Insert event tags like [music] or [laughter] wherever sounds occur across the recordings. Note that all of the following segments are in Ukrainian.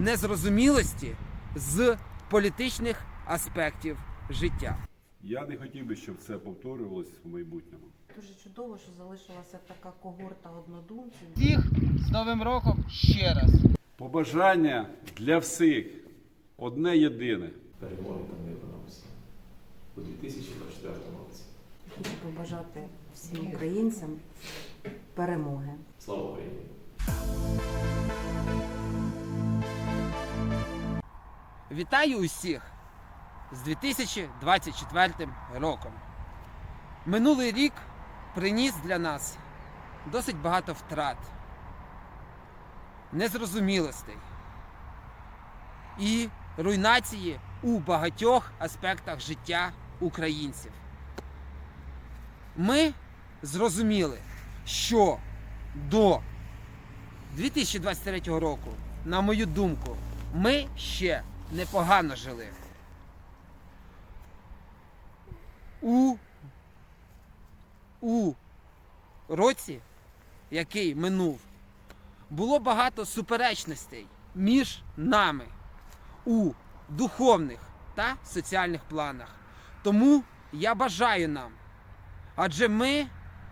незрозумілості з політичних аспектів життя. Я не хотів би, щоб це повторювалось в майбутньому. Дуже чудово, що залишилася така когорта однодумців. Всіх з Новим роком ще раз. Побажання для всіх одне єдине. перемоги та миру нам всім у 2024 році. Хочу побажати всім українцям перемоги. Слава Україні! Вітаю усіх з 2024 роком. Минулий рік приніс для нас досить багато втрат, незрозумілостей і руйнації у багатьох аспектах життя українців. Ми зрозуміли, що до 2023 року, на мою думку, ми ще непогано жили. У, у році, який минув, було багато суперечностей між нами у духовних та соціальних планах. Тому я бажаю нам, адже ми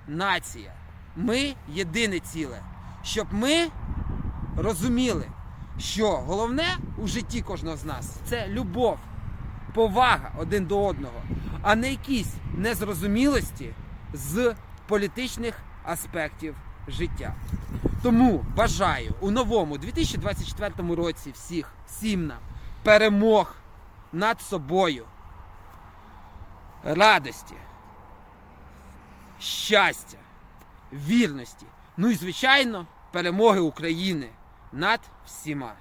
нація, ми єдине ціле, щоб ми розуміли, що головне у житті кожного з нас це любов, повага один до одного, а не якісь незрозумілості з політичних аспектів життя. Тому бажаю у новому 2024 році всіх всім нам перемог над собою, радості, щастя, вірності. Ну і звичайно, перемоги України над всіма.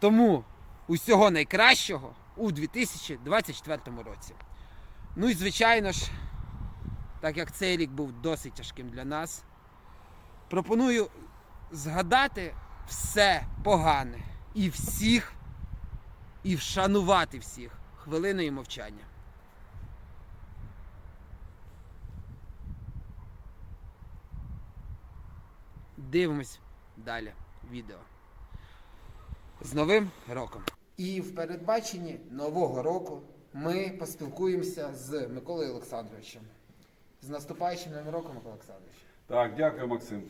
Тому усього найкращого у 2024 році. Ну і звичайно ж, так як цей рік був досить тяжким для нас, пропоную згадати все погане і всіх, і вшанувати всіх хвилиною мовчання. Дивимось далі відео. З Новим роком! І в передбаченні Нового року ми поспілкуємося з Миколою Олександровичем. З наступаючим Новим роком, Микола Олександрович. Так, дякую, Максим.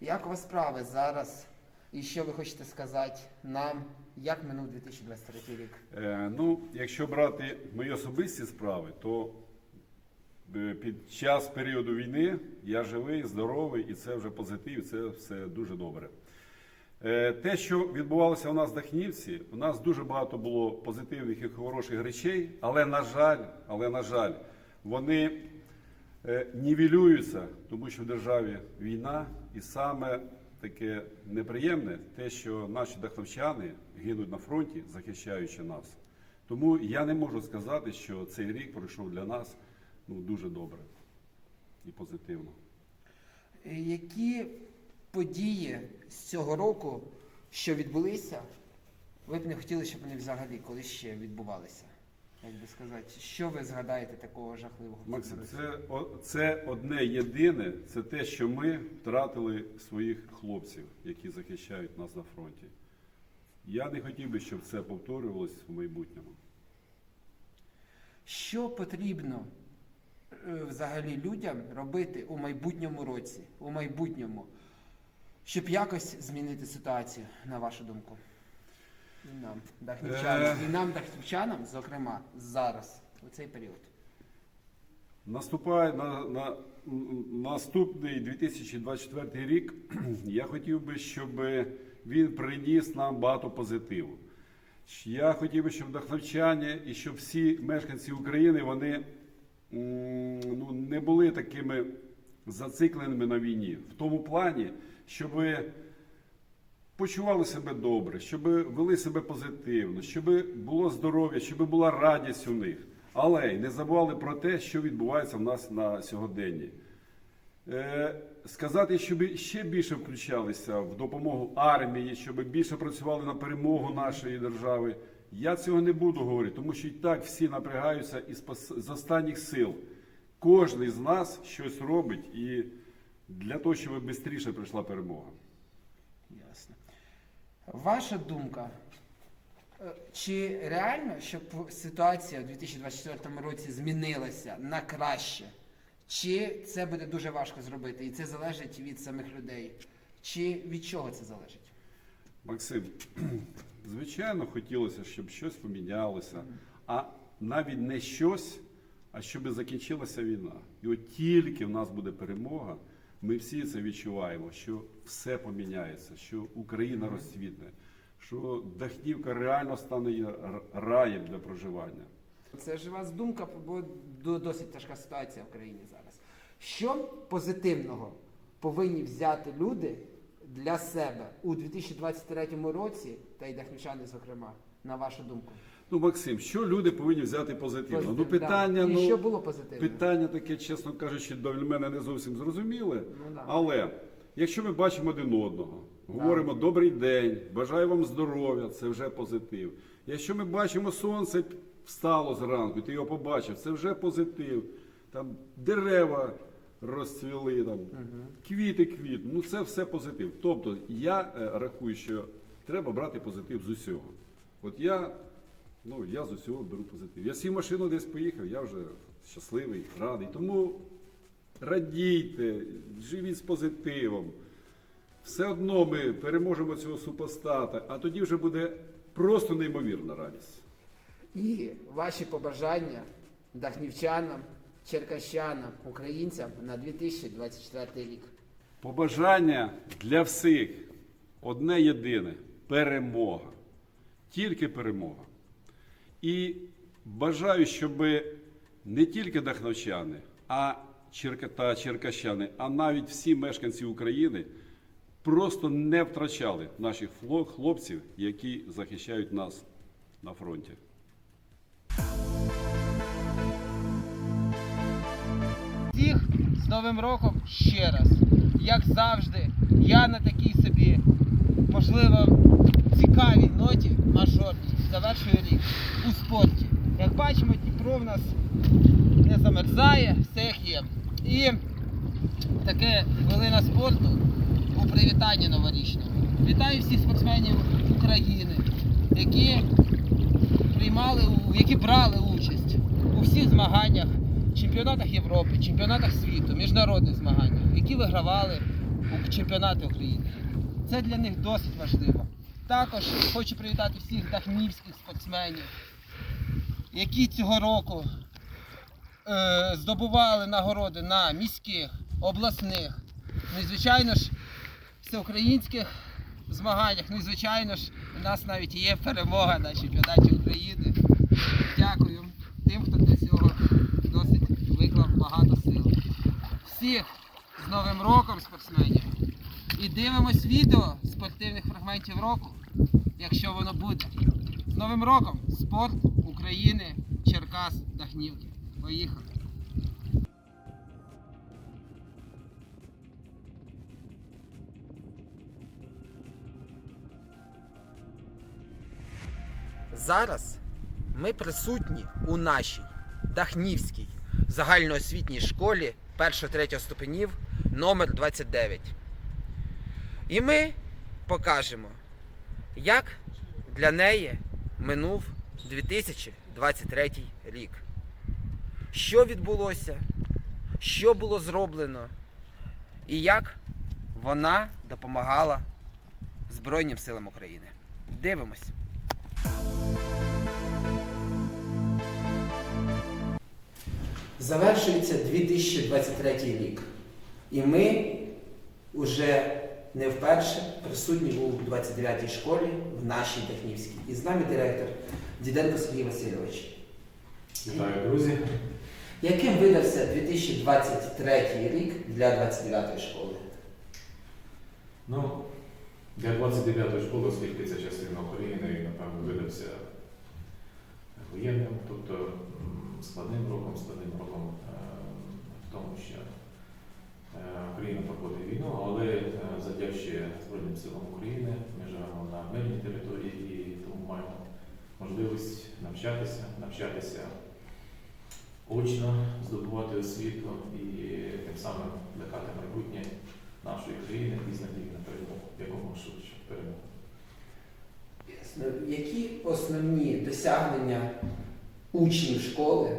Як у вас справи зараз? І що ви хочете сказати нам, як минув 2023 рік? Е, ну, якщо брати мої особисті справи, то е, під час періоду війни я живий, здоровий, і це вже позитив, це все дуже добре. Е, те, що відбувалося у нас в Дахнівці, у нас дуже багато було позитивних і хороших речей, але на жаль, але на жаль, вони е, нівелюються, тому що в державі війна, і саме таке неприємне те, що наші дахновчани гинуть на фронті, захищаючи нас. Тому я не можу сказати, що цей рік пройшов для нас ну, дуже добре і позитивно. Е, Які події з цього року, що відбулися, ви б не хотіли, щоб вони взагалі колись ще відбувалися? Як би сказати, що ви згадаєте такого жахливого? Максим, це, це одне єдине, це те, що ми втратили своїх хлопців, які захищають нас на фронті. Я не хотів би, щоб це повторювалось в майбутньому. Що потрібно е, взагалі людям робити у майбутньому році, у майбутньому, щоб якось змінити ситуацію, на вашу думку? І нам, дахнівчанам, і нам, дахнівчанам, зокрема, зараз, у цей період. Наступає на, на наступний 2024 рік. [clears throat] Я хотів би, щоб він приніс нам багато позитиву. Я хотів би, щоб вдохновчання і щоб всі мешканці України вони ну, не були такими зацикленими на війні. В тому плані, щоб почували себе добре, щоб вели себе позитивно, щоб було здоров'я, щоб була радість у них. Але й не забували про те, що відбувається в нас на сьогоденні. Е, сказати, щоб ще більше включалися в допомогу армії, щоб більше працювали на перемогу нашої держави. Я цього не буду говорити, тому що і так всі напрягаються із з останніх сил. Кожен з нас щось робить і для того, щоб швидше прийшла перемога. Ясно. Ваша думка, е, чи реально, щоб ситуація у 2024 році змінилася на краще? Чи це буде дуже важко зробити? І це залежить від самих людей? Чи від чого це залежить? Максим, [clears throat] звичайно, хотілося, щоб щось помінялося, а навіть не щось, а щоб закінчилася війна. І от тільки в нас буде перемога, ми всі це відчуваємо, що все поміняється, що Україна розцвітне, що Дахнівка реально стане раєм для проживання. Це ж у вас думка, бо досить тяжка ситуація в країні зараз. Що позитивного повинні взяти люди для себе у 2023 році, та й дахнівчани, зокрема, на вашу думку? Ну, Максим, що люди повинні взяти позитивно? Ну, питання, да. І ну, що було позитивно? Питання таке, чесно кажучи, до мене не зовсім зрозуміле. Ну, да. Але якщо ми бачимо один одного, говоримо добрий день, бажаю вам здоров'я, це вже позитив. Якщо ми бачимо сонце встало зранку, ти його побачив, це вже позитив. Там дерева розцвіли, там, квіти квіт, ну це все позитив. Тобто я е, рахую, що треба брати позитив з усього. От я Ну, я з усього беру позитив. Я сів машину десь поїхав, я вже щасливий, радий. Тому радійте, живіть з позитивом. Все одно ми переможемо цього супостата, а тоді вже буде просто неймовірна радість. І ваші побажання дахнівчанам, черкащанам, українцям на 2024 рік. Побажання для всіх одне єдине перемога. Тільки перемога. І бажаю, щоб не тільки дахновчани, а та черкащани, а навіть всі мешканці України просто не втрачали наших хлопців, які захищають нас на фронті. Всіх з Новим роком ще раз. Як завжди, я на такій собі, можливо, цікавій ноті у спорті. Як бачимо, Дніпро в нас не замерзає, як є. І таке хвилина спорту у привітанні новорічному. Вітаю всіх спортсменів України, які приймали, які брали участь у всіх змаганнях, чемпіонатах Європи, чемпіонатах світу, міжнародних змаганнях, які вигравали у чемпіонати України. Це для них досить важливо. Також хочу привітати всіх дахнівських спортсменів, які цього року е, здобували нагороди на міських, обласних, ну і звичайно ж всеукраїнських змаганнях. Ну і звичайно ж, у нас навіть є перемога на чемпіонаті України. Дякую тим, хто для цього досить виклав багато сил. Всіх з Новим роком спортсменів. І дивимось відео спортивних фрагментів року, якщо воно буде. З Новим роком! Спорт України, Черкас, Дахнівки. Поїхали! Зараз ми присутні у нашій Дахнівській загальноосвітній школі 1-3 ступенів номер 29. І ми покажемо, як для неї минув 2023 рік. Що відбулося, що було зроблено, і як вона допомагала Збройним силам України. Дивимось. Завершується 2023 рік. І ми вже не вперше присутні у 29-й школі в нашій Технівській. І з нами директор Діденко Сергій Васильович. Вітаю, друзі. Яким видався 2023 рік для 29-ї школи? Ну, для 29-ї школи, оскільки це частина України, напевно, видався воєнним, тобто складним роком, складним роком е, в тому, що Україна проходить війну, але е, Збройним силам України, ми живемо на мирній території і тому маємо можливість навчатися, навчатися очно, здобувати освіту і тим самим плекати майбутнє нашої країни і з на перемогу, якомога швидше перемогу. Які основні досягнення учнів школи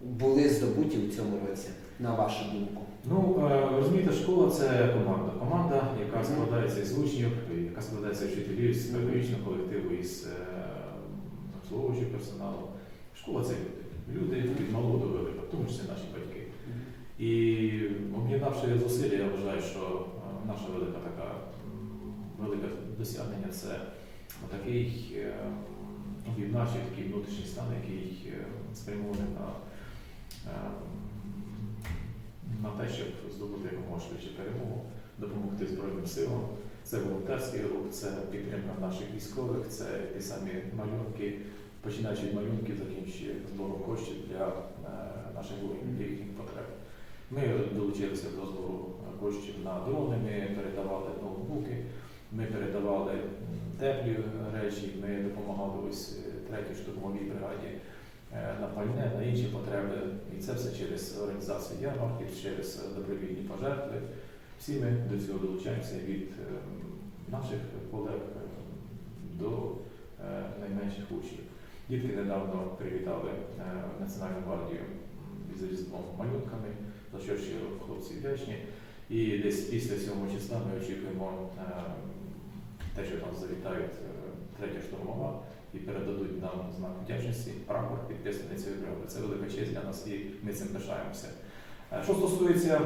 були здобуті у цьому році, на вашу думку? Ну, е, розумієте, школа це команда. Команда, яка складається із учнів, яка складається з вчителів, з педагогічного колективу, із е, обслуговуючого персоналу. Школа це люди. Люди від малого до великого, в тому числі наші батьки. І об'єднавши зусилля, я вважаю, що е, наша велика така велике досягнення це такий об'єднавчий такий внутрішній стан, який спрямований на те, щоб здобути якомога швидше перемогу, допомогти Збройним силам. Це волонтерський рух, це підтримка наших військових, це ті самі малюнки, починаючи від малюнків, закінчуючи збором коштів для е, наших воїнів, для їхніх потреб. Ми долучилися до збору коштів на дрони, ми передавали ноутбуки, ми передавали теплі речі, ми допомагали ось е, третій штурмовій бригаді на пальне, на інші потреби. І це все через організацію ярмарків, через е, добровільні пожертви. Всі ми до цього долучаємося від е, наших колег е, до е, найменших учнів. Дітки недавно привітали е, Національну гвардію із Різдвом малюнками, за що щиро хлопці вдячні. І десь після 7 числа ми очікуємо е, те, що нас завітають е, третя штурмова і передадуть нам знак вдячності, прапор підписаний цією бригади. Це велика честь для нас і ми цим пишаємося. Е, Що стосується,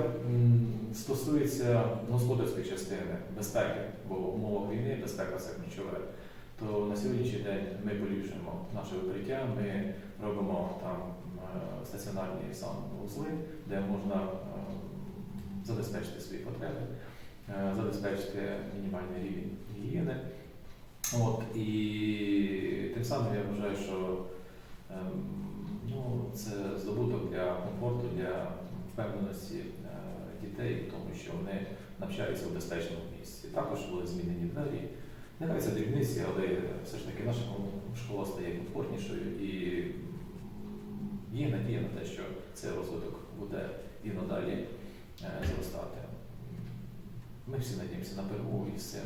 стосується господарської частини безпеки, бо в умовах війни безпека це ключове, то на сьогоднішній день ми поліпшуємо наше укриття, ми робимо там е, стаціонарні санвузли, де можна е, забезпечити свої потреби, забезпечити мінімальний рівень гігієни. От, і тим самим я вважаю, що ем, ну, це здобуток для комфорту, для впевненості е, дітей в тому, що вони навчаються в безпечному місці. Також були змінені двері. Нехай це дрібниці, але все ж таки наша школа стає комфортнішою і є надія на те, що цей розвиток буде і надалі е, зростати. Ми всі надіємося на перемогу і з цим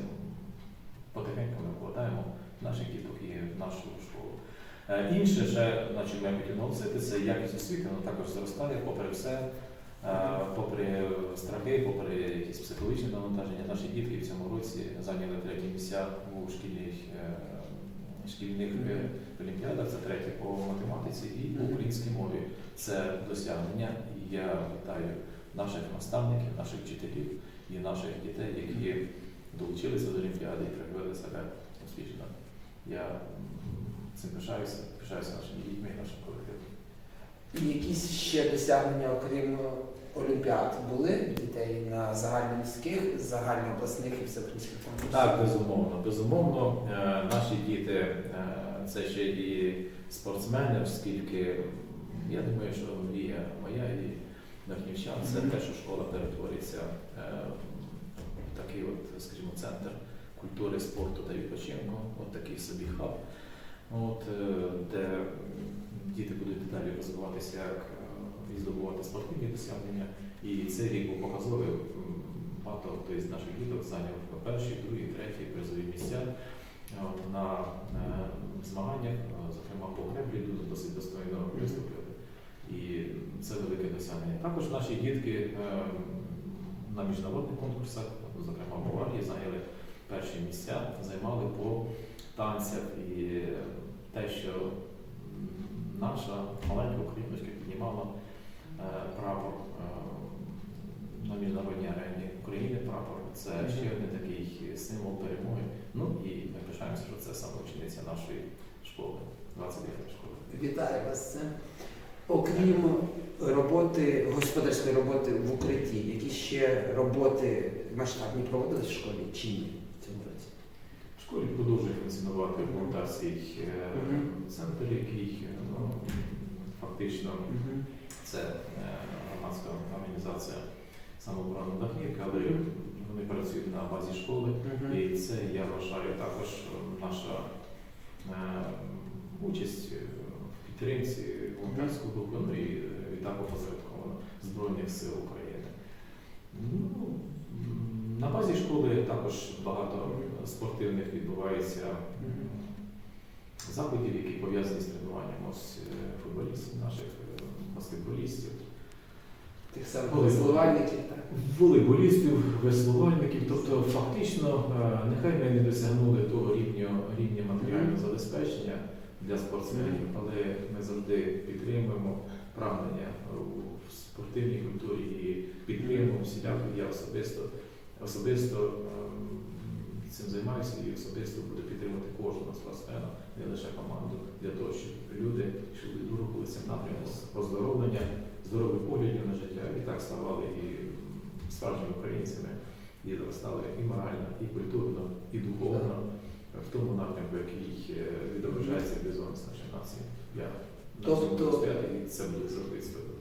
потихеньку ми вкладаємо наших діток і в нашу школу. Е, Інше, ще, на чому я хотів наголосити, це якість освіти, воно також зростає, попри все, е, попри страхи, попри якісь психологічні навантаження, наші дітки в цьому році зайняли треті місця у шкільних, е, шкільних олімпіадах, це третє по математиці і по українській мові. Це досягнення. І я вітаю наших наставників, наших вчителів і наших дітей, які долучилися до Олімпіади і проявили себе успішно. Я цим пишаюся, пишаюся нашими дітьми і нашим колективом. І якісь ще досягнення, окрім Олімпіад, були дітей на загальноміських, загальнообласних і всеукраїнських конкурсах? Так, безумовно. Безумовно, е, наші діти е, це ще і спортсмени, оскільки я думаю, що мрія моя і Дахнівчан це те, що школа перетвориться е, такий, от, скажімо, центр культури, спорту та відпочинку, от такий собі хаб, от, е, де діти будуть далі розвиватися як е, і здобувати спортивні досягнення. І цей рік був показовий. Багато хто із наших діток зайняв перші, другі, треті призові місця е, на змаганнях, зокрема по греблі, досить достойно виступили. І це велике досягнення. Також наші дітки на міжнародних конкурсах, зокрема в Баварії, зайняли перші місця, займали по танцях. І е, те, що наша маленька україночка піднімала е, прапор е, на міжнародній арені України прапор. Це ще один такий символ перемоги. Ну і ми пишаємося, що це саме учениця нашої школи, 29 школи. Вітаю вас з цим. Окрім роботи, господарської роботи в укритті, які ще роботи масштабні проводились в школі чи ні в цьому році? В школі продовжує функціонувати волонтерський центр, який е, ну, фактично це е, громадська організація самооборони Дахнівки, але вони працюють на базі школи. І це я вважаю також наша е, участь в підтримці волонтерського ну і е, відтак опосередковано Збройних сил України. Ну, на базі школи також багато спортивних відбувається заходів, які пов'язані з тренуванням ось е, футболістів, наших е, баскетболістів. Тих самих веслувальників, так. волейболістів, веслувальників. Тобто, фактично, нехай ми не досягнули того рівня, рівня матеріального забезпечення для спортсменів, але ми завжди підтримуємо прагнення у спортивній культурі і підтримуємо всіляко. Я особисто особисто ем, цим займаюся і особисто буду підтримувати кожного спортсмена, не лише команду, для того, щоб люди йшли рухалися в напрямку. Оздоровлення, здорових поглядів на життя. І так ставали і справжніми українцями, і зростали і морально, і культурно, і духовно в тому напрямку, який е, відображається в бізнес нашої нації. Я Тобто- і це буде завжди сподобати.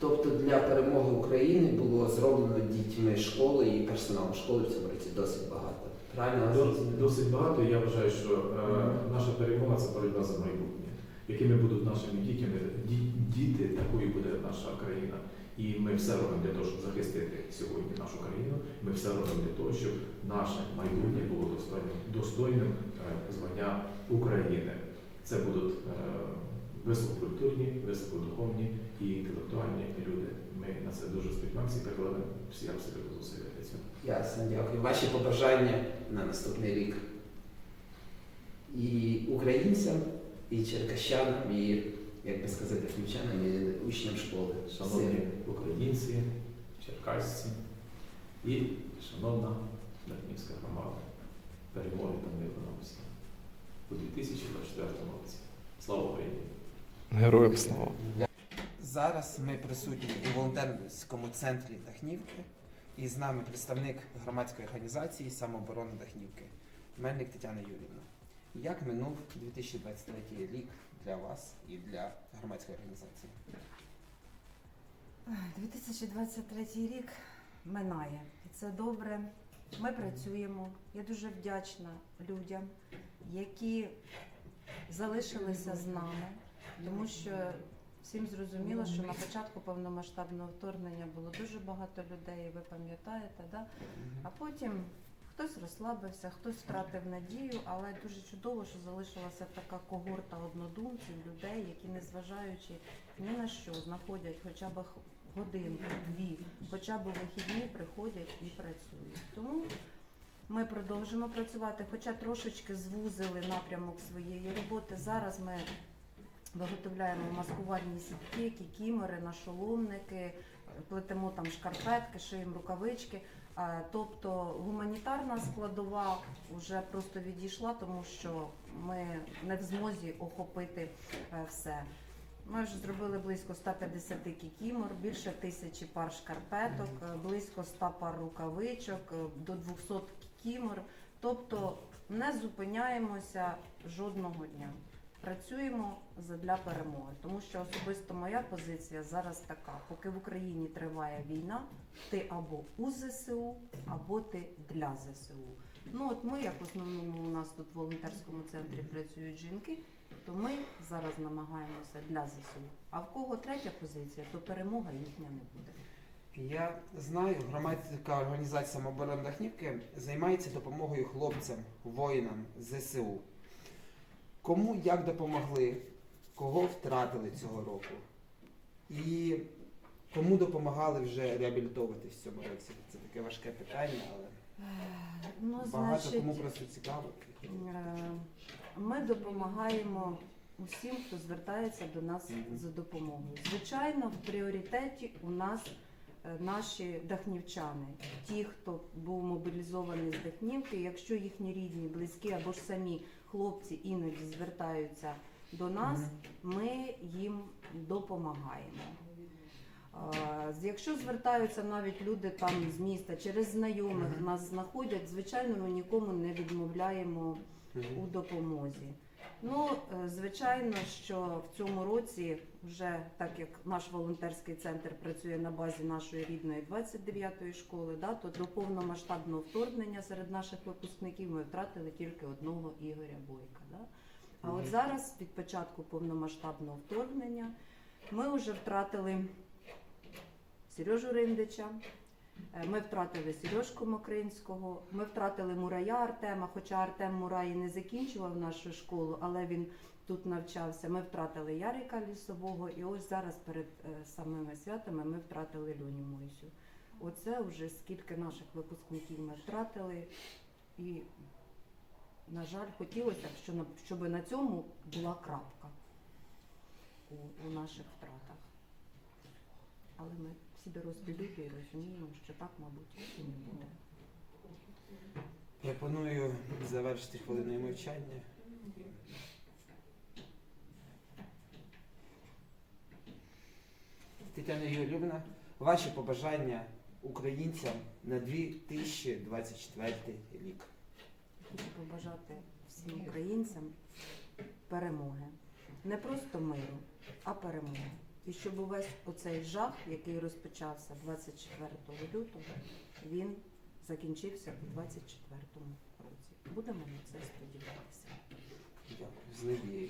Тобто для перемоги України було зроблено дітьми школи і персоналом школи в цьому році досить багато. Правильно? Досить багато. Я вважаю, що е, наша перемога це боротьба за майбутнє. Якими будуть нашими дітями, ді- діти, такою буде наша країна. І ми все робимо для того, щоб захистити сьогодні нашу країну. Ми все робимо для того, щоб наше майбутнє було достойним, достойним е, звання України. Це будуть е, висококультурні, високодуховні і інтелектуальні люди. Ми на це дуже сподіваємося і прикладемо всі абсолютно зусилля для цього. Ясно, дякую. Ваші побажання на наступний рік. І українцям, і черкащанам, і, як би сказати, хмельчанам, і учням школи. Шановні українці, черкасці і шановна Дарнівська громада, перемоги та миру нам всім у 2024 році. Слава Україні! Героям слава! Зараз ми присутні у волонтерському центрі Дахнівки, і з нами представник громадської організації самооборони Дахнівки Мельник Тетяна Юрівна. Як минув 2023 рік для вас і для громадської організації? 2023 рік минає, і це добре. Ми працюємо. Я дуже вдячна людям, які залишилися з нами, тому що всім зрозуміло, що на початку повномасштабного вторгнення було дуже багато людей, ви пам'ятаєте, да? а потім хтось розслабився, хтось втратив надію, але дуже чудово, що залишилася така когорта однодумців, людей, які, незважаючи ні на що, знаходять хоча б годинку, дві, хоча б вихідні приходять і працюють. Тому ми продовжимо працювати, хоча трошечки звузили напрямок своєї роботи. Зараз ми виготовляємо маскувальні сітки, кікімори, нашоломники, плетемо там шкарпетки, шиємо рукавички. Е, Тобто гуманітарна складова вже просто відійшла, тому що ми не в змозі охопити е, все. Ми вже зробили близько 150 кікімор, більше тисячі пар шкарпеток, е, близько 100 пар рукавичок, до 200 кікімор. Тобто не зупиняємося жодного дня. Працюємо задля перемоги, тому що особисто моя позиція зараз така: поки в Україні триває війна, ти або у ЗСУ, або ти для ЗСУ. Ну от ми, як основному у нас тут в волонтерському центрі працюють жінки, то ми зараз намагаємося для ЗСУ. А в кого третя позиція, то перемога їхня не буде. Я знаю, громадська організація самооборони Дахнівки займається допомогою хлопцям, воїнам ЗСУ. Кому як допомогли, кого втратили цього року? І кому допомагали вже реабілітовуватись в цьому році? Це таке важке питання, але Ну, багато значить, кому просто цікаво. Е, Ми допомагаємо усім, хто звертається до нас Мгм. за допомогою. Звичайно, в пріоритеті у нас наші дахнівчани, ті, хто був мобілізований з Дахнівки, якщо їхні рідні, близькі або ж самі хлопці іноді звертаються до нас, ми їм допомагаємо. Якщо звертаються навіть люди там з міста через знайомих, нас знаходять, звичайно, ми нікому не відмовляємо у допомозі. Ну, е, звичайно, що в цьому році, вже так як наш волонтерський центр працює на базі нашої рідної 29-ї школи, да, то до повномасштабного вторгнення серед наших випускників ми втратили тільки одного Ігоря Бойка. Да? А от зараз, від початку повномасштабного вторгнення, ми вже втратили Сережу Риндича, Е, Ми втратили Сережку Мокринського, ми втратили Мурая Артема, хоча Артем Мурай не закінчував нашу школу, але він тут навчався. Ми втратили Ярика Лісового, і ось зараз перед е, самими святами ми втратили Люню Мойсю. Оце вже скільки наших випускників ми втратили. І, на жаль, хотілося б, щоб на цьому була крапка у, у наших втратах. Але ми всі дорослі і розуміємо, що так, мабуть, і не буде. Пропоную завершити хвилиною мовчання. Тетяна Юрівна, ваші побажання українцям на 2024 рік. Хочу побажати всім українцям перемоги. Не просто миру, а перемоги. І щоб увесь оцей жах, який розпочався 24 лютого, він закінчився у 24 році. Будемо на це сподіватися. Дякую.